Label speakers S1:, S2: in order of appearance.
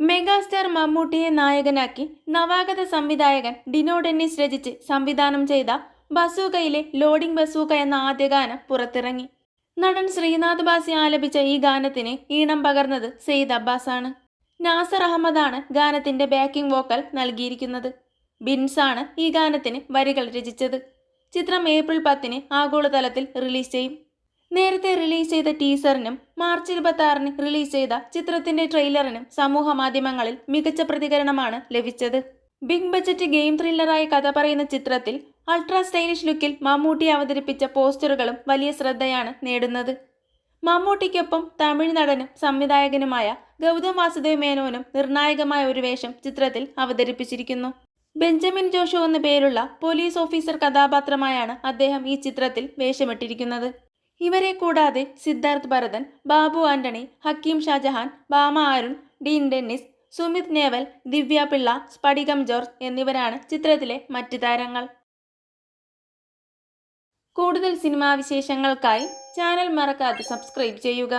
S1: Megastar മമ്മൂട്ടിയെ നായകനാക്കി നവാഗത സംവിധായകൻ ഡിനോ ഡെന്നിസ് രചിച്ച് സംവിധാനം ചെയ്ത ബസൂക്കയിലെ ലോഡിംഗ് ബസൂക്ക എന്ന ആദ്യ ഗാനം പുറത്തിറങ്ങി. നടൻ ശ്രീനാഥ് ബാസി ആലപിച്ച ഈ ഗാനത്തിന് ഈണം പകർന്നത് സെയ്ദ് അബ്ബാസാണ്. നാസർ അഹമ്മദാണ് ഗാനത്തിന്റെ ബാക്കിംഗ് വോക്കൽ നൽകിയിരിക്കുന്നത്. ബിൻസാണ് ഈ ഗാനത്തിന് വരികൾ രചിച്ചത്. ചിത്രം ഏപ്രിൽ പത്തിന് ആഗോളതലത്തിൽ റിലീസ് ചെയ്യും. നേരത്തെ റിലീസ് ചെയ്ത ടീസറിനും മാർച്ച് ഇരുപത്തി റിലീസ് ചെയ്ത ചിത്രത്തിന്റെ ട്രെയിലറിനും സമൂഹ മാധ്യമങ്ങളിൽ മികച്ച പ്രതികരണമാണ് ലഭിച്ചത്. ബിഗ് ബജറ്റ് ഗെയിം ത്രില്ലറായ കഥ പറയുന്ന ചിത്രത്തിൽ അൾട്രാ സ്റ്റൈലിഷ് ലുക്കിൽ മമ്മൂട്ടി അവതരിപ്പിച്ച പോസ്റ്ററുകളും വലിയ ശ്രദ്ധയാണ് നേടുന്നത്. മമ്മൂട്ടിക്കൊപ്പം തമിഴ് നടനും സംവിധായകനുമായ ഗൗതം വാസുദേവ് മേനോനും നിർണായകമായ ഒരു വേഷം ചിത്രത്തിൽ അവതരിപ്പിച്ചിരിക്കുന്നു. ബെഞ്ചമിൻ ജോഷു എന്ന പേരുള്ള പോലീസ് ഓഫീസർ കഥാപാത്രമായാണ് അദ്ദേഹം ഈ ചിത്രത്തിൽ വേഷമിട്ടിരിക്കുന്നത്. ഇവരെ കൂടാതെ സിദ്ധാർത്ഥ് ഭരതൻ ബാബു ആന്റണി ഹക്കീം ഷാജഹാൻ ബാമ അരുൺ ഡീൻ ഡെന്നിസ് സുമിത് നേവൽ ദിവ്യ പിള്ള സ്ഫടികം ജോർജ് എന്നിവരാണ് ചിത്രത്തിലെ മറ്റു താരങ്ങൾ. കൂടുതൽ സിനിമാ വിശേഷങ്ങൾക്കായി ചാനൽ മറക്കാതെ സബ്സ്ക്രൈബ് ചെയ്യുക.